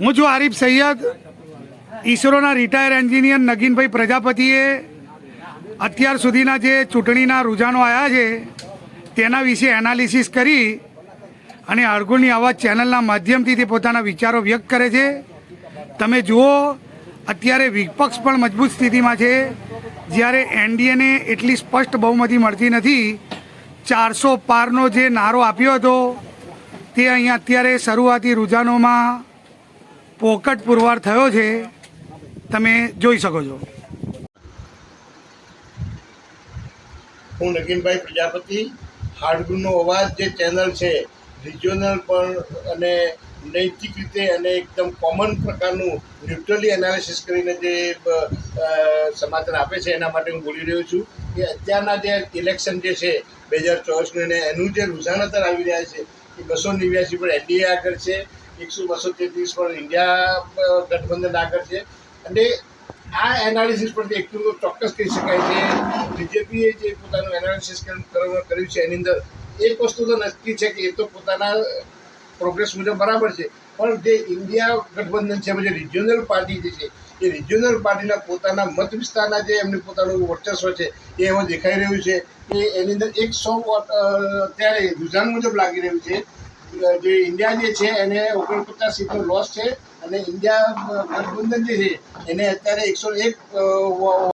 હું છું આરીફ સૈયદ. ઈસરોના રિટાયર એન્જિનિયર નગીનભાઈ પ્રજાપતિએ અત્યાર સુધીના જે ચૂંટણીના રૂઝાનો આવ્યા છે, તેના વિશે એનાલિસિસ કરી અને અડગુલની આવાજ ચેનલના માધ્યમથી તે પોતાના વિચારો વ્યક્ત કરે છે. તમે જુઓ, અત્યારે વિપક્ષ પણ મજબૂત સ્થિતિમાં છે. જ્યારે એનડીએને એટલી સ્પષ્ટ બહુમતી મળતી નથી, ચારસો પારનો જે નારો આપ્યો હતો, તે અહીંયા અત્યારે શરૂઆતી રૂઝાનોમાં પોકટ પુરવાર થયો છે, તમે જોઈ શકો છો. હું નગીનભાઈ પ્રજાપતિ, હાડગુનો અવાજ જે ચેનલ છે રિજિયોનલ પણ અને નૈતિક રીતે અને એકદમ કોમન પ્રકારનું ન્યુટ્રલી એનાલિસિસ કરીને જે સમાચાર આપે છે, એના માટે હું બોલી રહ્યો છું કે અત્યારના જે ઇલેક્શન જે છે, બે હજાર ચોવીસનું, એને એનું જે રુઝાન અત્યારે આવી રહ્યા છે, એ બસો નેવ્યાસી પર એનડીએ આગળ છે એકસો બસો તેત્રીસ પર ઇન્ડિયા ગઠબંધન આગળ છે. અને આ એનાલિસિસ પરથી એટલું તો ચોક્કસ કહી શકાય છે બીજેપીએ જે પોતાનું એનાલિસિસ કર્યું છે એની અંદર એક વસ્તુ તો નક્કી છે કે એ તો પોતાના પ્રોગ્રેસ મુજબ બરાબર છે. પણ જે ઇન્ડિયા ગઠબંધન છે જે રિજિયોનલ પાર્ટી જે છે, એ રિજિયોનલ પાર્ટીના પોતાના મત વિસ્તારના જે એમનું પોતાનું વર્ચસ્વ છે, એ એમાં દેખાઈ રહ્યું છે કે એની અંદર એક સો અત્યારે રુઝાન મુજબ લાગી રહ્યું છે. જે ઇન્ડિયા જે છે, એને ઓગણપચાસ સીટનો લોસ છે અને ઇન્ડિયા ગઠબંધન જે છે, એને અત્યારે એકસો એક